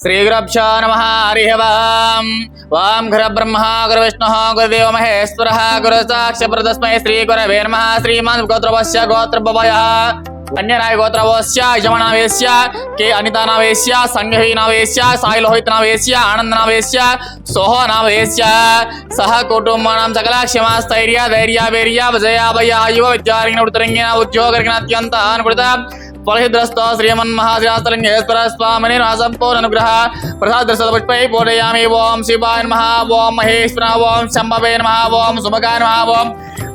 శ్రీగురభ్యో నమ హరి వాం వాం గుర బ్రహ్మ గురు విష్ణు గురుదేవ మహేశ్వర గురు సాక్ష ప్రదస్మై శ్రీ గురవే నమ శ్రీమాన్ గోత్రవస్య గోత్రభయ అన్యనాయ గోత్రవస్య యజమనావేశ్య కే అనితానావేశ్య సంఘహీనావేశ్య సాయి లోహితనావేశ్య ఆనందనావేశ్య సోహనావేశ్య సహ కుటుంబానం సకల క్షమా స్థైర్య ధైర్య వీర్య విజయ భయ ఆయువ విద్యారంగిన ఉత్తరంగిన ఉద్యోగరిగిన అత్యంత అనుకృత ఫలహిద్రస్త శ్రీమన్మహాశ్రీరాస్తలింగేశ్వర స్వామిని సంపూర్ణ అనుగ్రహ ప్రసాద పుష్పై పూజయామి. ఓం శివాయ నమ. ఓం మహేశ్వర ఓం శంభవే నమ. ఓం శుభకాయ నమ. ఓం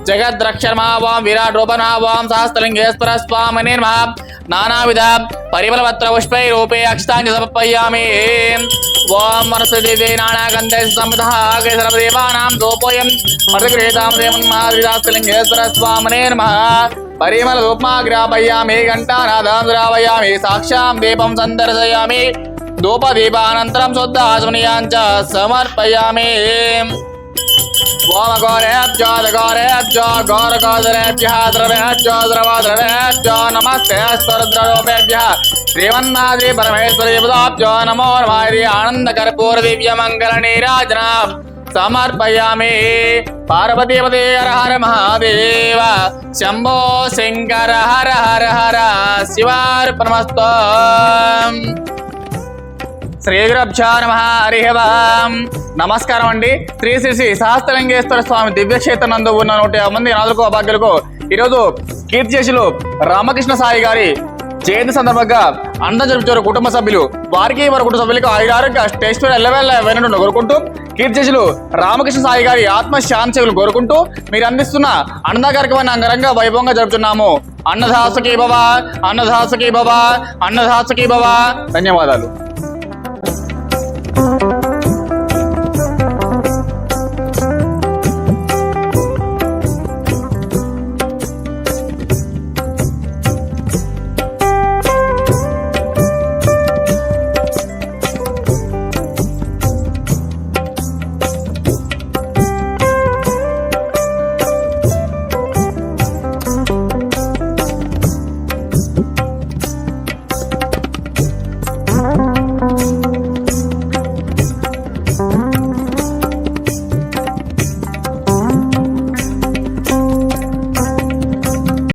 జగద్రక్ష నమ. ఓం విరాట్ రూప నమ. ఓం సహస్రలింగేశ్వర స్వామిని నమ. నానావిధ పరిమళపత్ర పుష్పై రూపే అక్షతాన్ని సమర్పయామి. ఓం వనస్పతి నానాగంధే సంహిత సర్వదేవానాం దోపోయం మధుగృహీతాం దేవన్మహాశ్రీరాస్తలింగేశ్వర స్వామినే నమః. పరిమళ రూపమాగ్రాపయామి ఘంటానాదం ద్రావయామి సాక్షాం దీపం సందర్శయామి. ధూపదీపానంతరం శుద్ధాచమనీయాంచ సమర్పయామి. नमस्तेभ्य श्रीवन्नाद्री परमेश्वरीभ्यो नमो आनंद कर्पूर दिव्य मंगल नीराजना समर्पयामि पार्वतीपते हर हर महादेव शंभो शंकर हर हर हर शिवार्पणमस्तु శ్రీగురభ్యో నమ హరిహవాం నమస్కారం అండి. శ్రీ శ్రీ శ్రీ సహస్రలింగేశ్వర స్వామి దివ్యక్షేత్రం నందు ఉన్న నూట యాభై మంది నాదులకు అభాగ్యులకు ఈరోజు కీర్తిశేషులు రామకృష్ణ సాయి గారి జయంతి సందర్భంగా అన్నం జరుపుతారు కుటుంబ సభ్యులు. వారికి వారి కుటుంబ సభ్యులకు ఆయురారోగ్య టెస్ట్ ఎల్లవేళ వెనట్టు కోరుకుంటూ కీర్తిశేషులు రామకృష్ణ సాయి గారి ఆత్మ శాంతిలు కోరుకుంటూ మీరు అందిస్తున్న అన్నదా కార్యక్రమాన్ని అంగరంగ వైభవంగా జరుపుతున్నాము. అన్నదాసకి భవ అన్నదాసకి భవ అన్నదాసకి భవ. ధన్యవాదాలు.